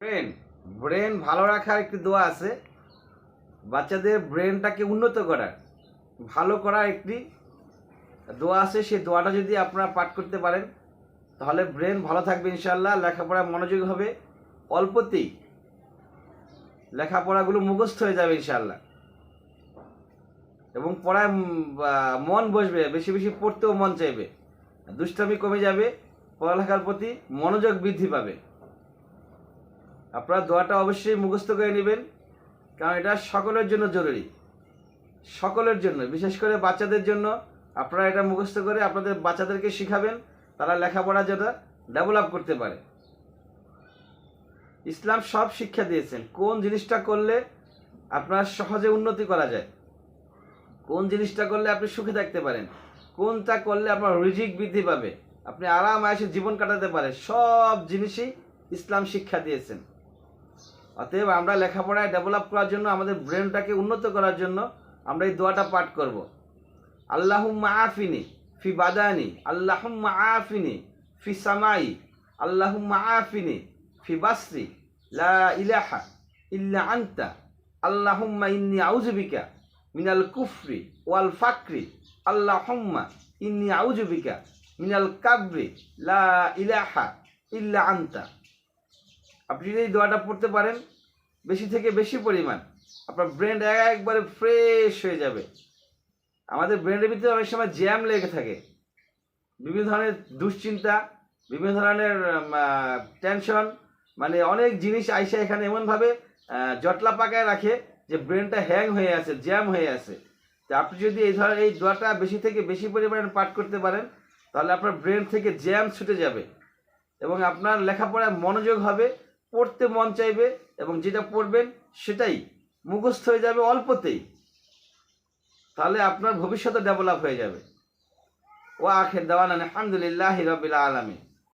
Brain brain ভালো রাখার একটি দোয়া আছে। বাচ্চাদের ব্রেনটাকে উন্নত করার, ভালো করার একটি দোয়া আছে। সেই দোয়াটা যদি আপনারা পাঠ করতে পারেন, তাহলে ব্রেন ভালো থাকবে ইনশাল্লাহ লেখাপড়ায় মনোযোগ হবে। অল্পতেই লেখাপড়াগুলো মুখস্থ হয়ে যাবে ইনশাল্লাহ এবং পড়ায় মন বসবে, বেশি বেশি পড়তেও মন চাইবে। দুষ্টামি কমে যাবে, পড়ালেখার প্রতি মনোযোগ বৃদ্ধি পাবে। আপনারা দোয়াটা অবশ্যই মুখস্থ করে নেবেন, কারণ এটা সকলের জন্য জরুরি। সকলের জন্য, বিশেষ করে বাচ্চাদের জন্য। আপনারা এটা মুখস্থ করে আপনাদের বাচ্চাদেরকে শিখাবেন, তারা লেখাপড়া যেটা ডেভেলপ করতে পারে। ইসলাম সব শিক্ষা দিয়েছেন, কোন জিনিসটা করলে আপনার সহজে উন্নতি করা যায়? কোন জিনিসটা করলে আপনি সুখে থাকতে পারেন? কোনটা করলে আপনার রিজিক বৃদ্ধি পাবে? আপনি আরাম আয়সে জীবন কাটাতে পারেন, সব জিনিসই ইসলাম শিক্ষা দিয়েছেন। অতএব আমরা লেখাপড়ায় ডেভেলপ করার জন্য, আমাদের ব্রেনটাকে উন্নত করার জন্য আমরা এই দোয়াটা পাঠ করব। আল্লাহুম্মা আফিনি ফি বাদানি, আল্লাহুম্মা আফিনি ফি সামাই, আল্লাহুম্মা আফিনি ফি বাসরি, লা ইলাহা ইল্লা আন্তা, আল্লাহুম্মা ইন্নি আউযুবিকা মিনাল কুফরি ওয়াল ফাকরি, আল্লাহুম্মা ইন্নি আউযুবিকা মিনাল কাবরি, লা ইলাহা ইল্লা আন্তা। আপনি যদি দোয়াটা পড়তে পারেন বেশি থেকে বেশি পরিমাণ। আপনার ব্রেন একবারে ফ্রেশ হয়ে যাবে। আমাদের ব্রেনের ভিতরে অনেক সময় জ্যাম লেগে থাকে। বিভিন্ন ধরনের দুশ্চিন্তা, বিভিন্ন ধরনের টেনশন মানে অনেক জিনিস আইসা এখানে এমনভাবে জটলা পাকায় রাখে যে ব্রেনটা হ্যাং হয়ে আছে জ্যাম হয়ে আছে। তো আপনি যদি এই ধরনের, এই দোয়াটা বেশি থেকে বেশি পরিমাণে পাঠ করতে পারেন, তাহলে আপনার ব্রেন থেকে জ্যাম ছুটে যাবে। এবং আপনার লেখাপড়ায় মনোযোগ হবে পড়তে মন চাইবে এবং যেটা পড়বেন সেটাই মুখস্থ হয়ে যাবে অল্পতেই। তাহলে আপনার ভবিষ্যতে ডেভেলপ হয়ে যাবে। ও আখের দেওয়ান আলহামদুলিল্লাহ রবিল আলমী